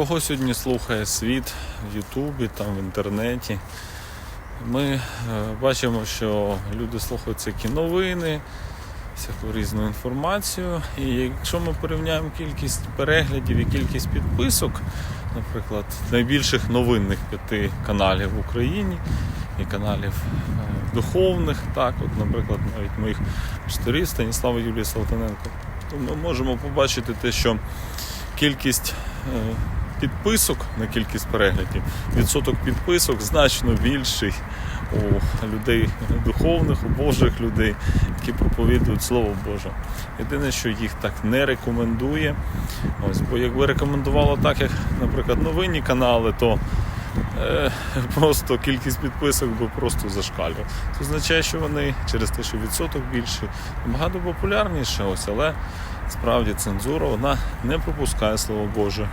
кого сьогодні слухає світ в Ютубі, там в інтернеті. Ми е, бачимо, що люди слухають всякі новини, всяку різну інформацію. І якщо ми порівняємо кількість переглядів і кількість підписок, наприклад, найбільших новинних п'яти каналів в Україні і каналів е, духовних, так, от, наприклад, навіть моїх чотирів Станіслава Юлії Салтаненко, то ми можемо побачити те, що кількість е, підписок на кількість переглядів, відсоток підписок значно більший у людей духовних, у Божих людей, які проповідують Слово Боже. Єдине, що їх так не рекомендує. Ось, бо якби рекомендувало так, як, наприклад, новинні канали, то е, просто кількість підписок би просто зашкалювала. Це означає, що вони через те, що відсоток більший, набагато популярніше, ось, але справді цензура вона не пропускає Слово Боже.